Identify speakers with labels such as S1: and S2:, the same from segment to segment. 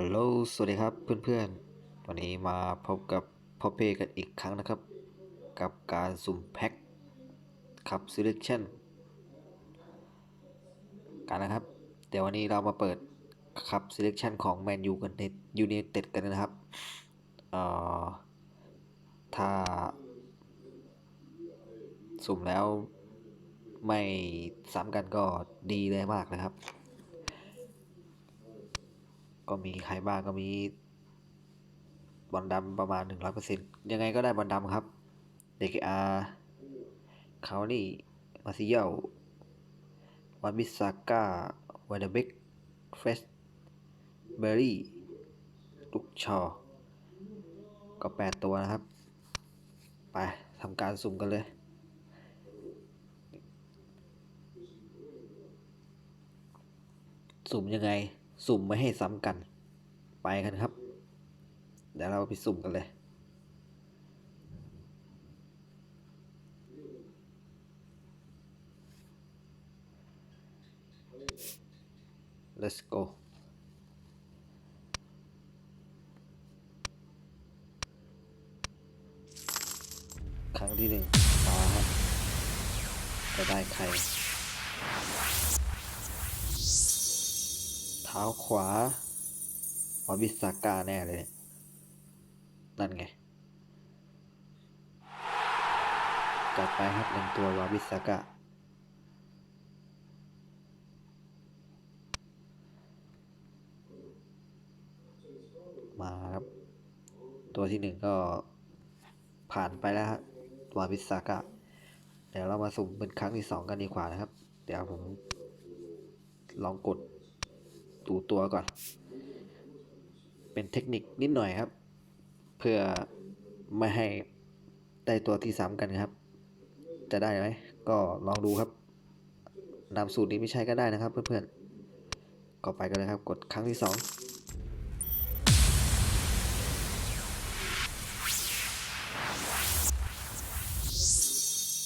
S1: ฮัลโหล สวัสดีครับเพื่อนๆ วันนี้มาพบกับพ่อเป้กันอีกครั้งนะครับ กับการสุ่มแพ็คขับ selection กันนะครับเดี๋ยววันนี้เรามาเปิดขับ selection ของแมนยูกันในยูเนเต็ดกันนะครับ เอ่อ ถ้า สุ่มแล้วไม่ซ้ำกันก็ดีเลยมากนะครับ ก็มีใครบ้างก็มี บอลดำประมาณ 100%ยังไงก็ได้บอลดำครับเดกอาคานี่มาซิเยลวันบิสาก้าวาเดเบกเฟสเบอร์รี่ลุกชอ ก็ 8 ตัวนะครับ ไปทำการสุ่มกันเลยสุ่มยังไง สุ่มไม่ให้ซ้ำกัน ไปกันครับ เดี๋ยวเราไปสุ่มกันเลย let's go ครั้งที่หนึ่งมาครับจะได้ใคร ท้าขวาวาบิสาก้าแน่เลยเนี่ยนั่นไงจัดไปครับหนึ่งตัววาบิสาก้ามาครับ ตัวที่หนึ่งก็ผ่านไปแล้วครับวาบิสาก้าเดี๋ยวเรามาสุ่มเป็นครั้งที่สองกันดีกว่านะครับ เดี๋ยวผมลองกด ดูตัวก่อน เป็นเทคนิคนิดหน่อยครับ เพื่อไม่ให้ได้ตัวที่ซ้ำกันครับ จะได้ไหมก็ลองดูครับนำสูตรนี้ไม่ใช้ก็ได้นะครับ เพื่อนๆก็ไปกันเลยครับ กดครั้งที่สอง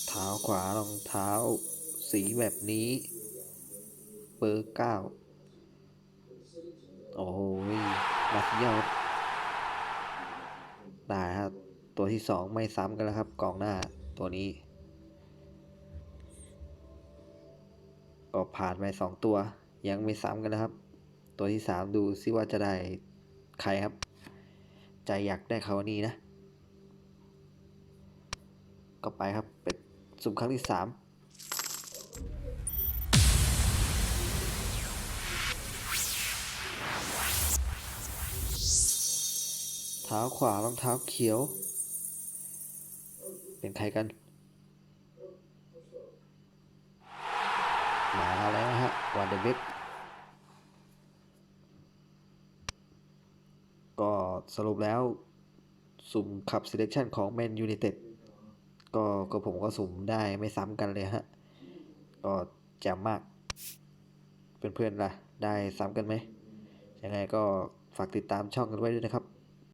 S1: เท้าขวารองเท้าสีแบบนี้ เบอร์เก้า โอ้ยมาซิเยลได้ครับ ตัวที่สองไม่ซ้ำกันแล้วครับ กองหน้าตัวนี้ ก็ผ่านไปสองตัว ยังไม่ซ้ำกันนะครับ ตัวที่สามดูซิว่าจะได้ใครครับ ใจอยากได้เขานี่นะ ก็ไปครับ เป็นสุ่มครั้งที่สาม ท้าขวารองเท้าเขียว เป็นใครกัน มาแล้วนะฮะวันเดเบกก็สรุปแล้วสุ่มขับ selection ของ Man United ก็ก็ผมก็สุ่มได้ไม่ซ้ำกันเลยฮะ ก็แจ่มมาก เพื่อนๆล่ะ ได้ซ้ำกันไหมยังไงก็ฝากติดตามช่องกันไว้ด้วยนะครับ